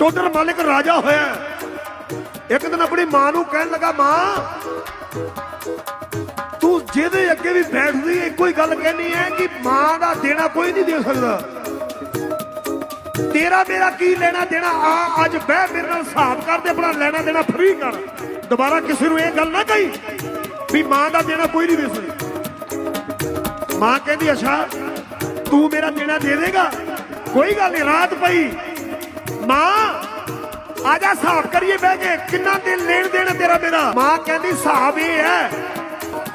ਟੋਡਰ ਮਾਲਿਕ ਰਾਜਾ ਹੋਇਆ। ਇੱਕ ਦਿਨ ਆਪਣੀ ਮਾਂ ਨੂੰ ਕਹਿਣ ਲੱਗਾ, ਮਾਂ, ਤੂੰ ਜਿਹਦੇ ਅੱਗੇ ਵੀ ਬੈਠਦੀ ਇੱਕੋ ਹੀ ਗੱਲ ਕਹਿਣੀ ਹੈ ਕਿ ਮਾਂ ਦਾ ਦੇਣਾ ਕੋਈ ਨਹੀਂ ਦੇ ਸਕਦਾ। ਤੇਰਾ ਮੇਰਾ ਕੀ ਲੈਣਾ ਦੇਣਾ? ਆ, ਅੱਜ ਬਹਿ ਮੇਰੇ ਨਾਲ ਹਿਸਾਬ ਕਰ ਤੇ ਆਪਣਾ ਲੈਣਾ ਦੇਣਾ ਫਰੀ ਕਰ। ਦੁਬਾਰਾ ਕਿਸੇ ਨੂੰ ਇਹ ਗੱਲ ਨਾ ਕਹੀ ਵੀ ਮਾਂ ਦਾ ਦੇਣਾ ਕੋਈ ਨਹੀਂ ਦੇ ਸਕਦਾ। ਮਾਂ ਕਹਿੰਦੀ, ਅੱਛਾ, ਤੂੰ ਮੇਰਾ ਦੇਣਾ ਦੇ ਦੇਗਾ। ਕੋਈ ਗੱਲ ਨਹੀਂ ਰਾਤ ਪਈ। ਮਾਂ, ਆ ਜਾ ਹਿਸਾਬ ਕਰੀਏ ਬਹਿ ਕੇ, ਕਿੰਨਾ ਦਿਨ ਲੈਣ ਦੇਣਾ ਤੇਰਾ ਮੇਰਾ? ਮਾਂ ਕਹਿੰਦੀ ਹਿਸਾਬ ਇਹ ਹੈ,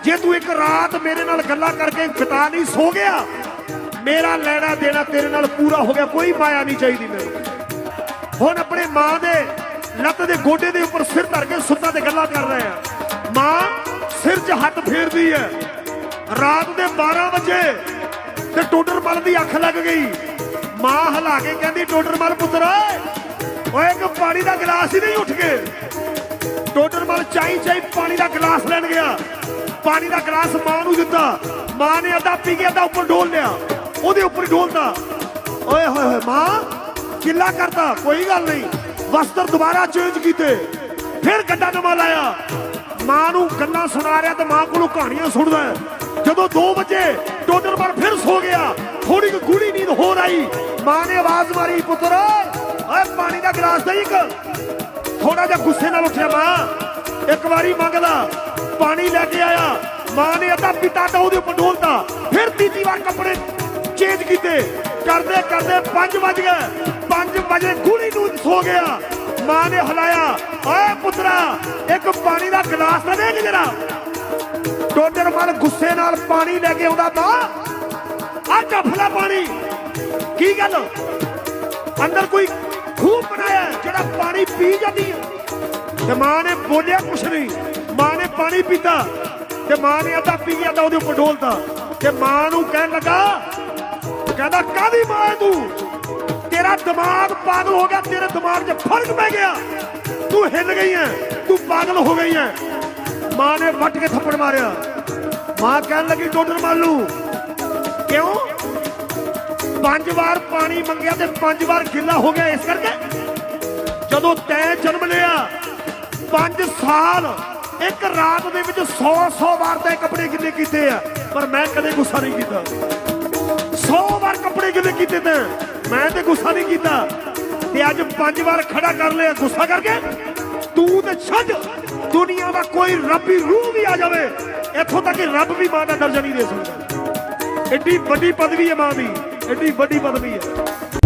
ਜੇ ਤੂੰ ਇੱਕ ਰਾਤ ਮੇਰੇ ਨਾਲ ਗੱਲਾਂ ਕਰਕੇ ਬਿਤਾ ਨਹੀਂ, ਸੋ ਗਿਆ। ਮੇਰਾ ਲੈਣਾ ਦੇਣਾ ਤੇਰੇ ਨਾਲ ਪੂਰਾ ਹੋ ਗਿਆ, ਕੋਈ ਮਾਇਆ ਨਹੀਂ ਚਾਹੀਦੀ ਮੈਨੂੰ ਹੁਣ ਆਪਣੇ ਮਾਂ ਦੇ ਲੱਤ ਦੇ ਗੋਡੇ ਦੇ ਉੱਪਰ ਸਿਰ ਧਰ ਕੇ ਸੁੱਤਾ ਤੇ ਗੱਲਾਂ ਕਰ ਰਹੇ ਆ। ਮਾਂ, ਸਿਰ 'ਚ ਹੱਥ ਫੇਰਦੀ ਹੈ ਰਾਤ ਦੇ 12 ਵਜੇ ਤੇ ਟੋਡਰ ਮਲ ਦੀ ਅੱਖ ਲੱਗ ਗਈ। ਮਾਂ ਹਲਾ ਕੇ ਕਹਿੰਦੀ ਟੋਡਰ ਮਲ ਪੁੱਤਰ ਓਏ, ਇੱਕ ਪਾਣੀ ਦਾ ਗਲਾਸ ਹੀ ਨਹੀਂ ਉੱਠ ਕੇ। ਟੋਡਰ ਚਾਈ ਚਾਈ ਪਾਣੀ ਦਾ ਗਲਾਸ ਲੈਣ ਗਿਆ। ਪਾਣੀ ਦਾ ਗਲਾਸ ਮਾਂ ਨੂੰ ਦਿੱਤਾ। ਮਾਂ ਨੇ ਅੱਧਾ ਪੀ ਕੇ ਅੱਧਾ ਉੱਪਰ ਡੋਲ ਲਿਆ। ਉਹਦੇ ਉੱਪਰ ਹੀ ਡੋਲਤਾ। ਓਏ, ਹੋਏ ਹੋਏ, ਮਾਂ ਕਿੱਲਾ ਕਰਤਾ, ਕੋਈ ਗੱਲ ਨਹੀਂ। ਵਸਤਰ ਦੁਬਾਰਾ ਚੇਂਜ ਕੀਤੇ। ਫਿਰ ਗੱਡਾ ਨਵਾਂ ਲਾਇਆ। ਮਾਂ ਨੂੰ ਗੱਲਾਂ ਸੁਣਾ ਰਿਹਾ ਤੇ ਮਾਂ ਕੋਲੋਂ ਕਹਾਣੀਆਂ ਸੁਣਦਾ ਜਦੋਂ 2 ਵਜੇ ਟੋਡਰ ਮਲ ਫਿਰ ਸੋ ਗਿਆ। ਗੂੜੀ ਆਈ ਮਾਂ ਨੇ ਆਵਾਜ਼ ਮਾਰੀ, ਪੁੱਤਰ, ਓਏ ਪਾਣੀ ਦਾ ਗਲਾਸ ਦੇ ਇੱਕ। ਥੋੜਾ ਜਿਹਾ ਗੁੱਸੇ ਨਾਲ ਉੱਠਿਆ ਮਾਂ। ਇੱਕ ਵਾਰੀ ਮੰਗਦਾ, ਪਾਣੀ ਲੈ ਕੇ ਆਇਆ। ਮਾਂ ਨੇ ਅੱਧਾ ਪੀਤਾ ਤਾਂ ਉਹਦੇ ਉੱਪਰ ਡੋਲਤਾ। ਫਿਰ ਤੀਜੀ ਵਾਰ ਕੱਪੜੇ ਚੇਂਜ ਕੀਤੇ। ਕਰਦੇ ਕਰਦੇ 5 ਵਜ ਗਏ। 5 ਵਜੇ ਗੂੜੀ ਨੂੰ ਸੋ ਗਿਆ। ਮਾਂ ਨੇ ਹਲਾਇਆ। ਓਏ ਪੁੱਤਰਾ, ਇੱਕ ਪਾਣੀ ਦਾ ਗਲਾਸ ਤਾਂ ਦੇ ਜਰਾ। ਟੋਡਰ ਮਲ ਗੁੱਸੇ ਨਾਲ ਪਾਣੀ ਲੈ ਕੇ ਆਉਂਦਾ ਮਾਂ ਆ ਝਫਲਾ ਪਾਣੀ। ਕੀ ਗੱਲ? ਅੰਦਰ ਕੋਈ ਖੂਹ ਬਣਾਇਆ ਜਿਹੜਾ ਪਾਣੀ ਪੀ ਜਾਂਦੀ ਹੈ? ਤੇ ਮਾਂ ਨੇ ਬੋਲਿਆ ਕੁਛ ਨਹੀਂ। ਮਾਂ ਨੇ ਪਾਣੀ ਪੀਤਾ। ਤੇ ਮਾਂ ਨੇ ਅੱਧਾ ਪੀ ਗਿਆ ਤਾਂ ਉਹਦੇ ਉੱਪਰ ਡੋਲਤਾ। ਤੇ ਮਾਂ ਨੂੰ ਕਹਿਣ ਲੱਗਾ, ਕਹਿੰਦਾ ਕਾਦੀ ਮਾਂ ਤੂੰ? ਤੇਰਾ ਦਿਮਾਗ ਪਾਗਲ ਹੋ ਗਿਆ, ਤੇਰੇ ਦਿਮਾਗ 'ਚ ਫ਼ਰਕ ਪੈ ਗਿਆ। ਤੂੰ ਹਿੱਲ ਗਈ ਐ ਤੂੰ ਪਾਗਲ ਹੋ ਗਈ ਐ ਮਾਂ ਨੇ ਵੱਟ ਕੇ ਥੱਪੜ ਮਾਰਿਆ। ਮਾਂ ਕਹਿਣ ਲੱਗੀ ਟੋਡਰ ਮਾਲੂ, ਕਿਉਂ? ਪੰਜ ਵਾਰ ਪਾਣੀ ਮੰਗਿਆ ਤੇ ਪੰਜ ਵਾਰ ਗਿੱਲਾ ਹੋ ਗਿਆ ਇਸ ਕਰਕੇ। ਜਦੋਂ ਤੈਂ ਜਨਮ ਲਿਆ 5 ਸਾਲ, ਇੱਕ ਰਾਤ ਦੇ ਵਿੱਚ 100 100 ਵਾਰ ਤੈਂ ਕੱਪੜੇ ਗਿੱਲੇ ਕੀਤੇ ਆ, ਪਰ ਮੈਂ ਕਦੇ ਗੁੱਸਾ ਨਹੀਂ ਕੀਤਾ। 100 ਵਾਰ ਕੱਪੜੇ ਗਿੱਲੇ ਕੀਤੇ ਤੇ ਮੈਂ ਤੇ ਗੁੱਸਾ ਨਹੀਂ ਕੀਤਾ। ਤੇ ਅੱਜ ਪੰਜ ਵਾਰ ਖੜਾ ਕਰ ਲਿਆ ਗੁੱਸਾ ਕਰਕੇ। ਤੂੰ ਤੇ ਛੱਡ, ਦੁਨੀਆ ਦਾ ਕੋਈ ਰੱਬੀ ਰੂਹ ਵੀ ਆ ਜਾਵੇ, ਇੱਥੋਂ ਤੱਕ ਕਿ ਰੱਬ ਵੀ ਮਾਂ ਦਾ ਦਰਜਾ ਨਹੀਂ ਦੇ ਸਕਦਾ। ਐਡੀ ਵੱਡੀ ਪਦਵੀ ਹੈ ਮਾਂ ਦੀ। ਐਡੀ ਵੱਡੀ ਪਦਵੀ ਹੈ।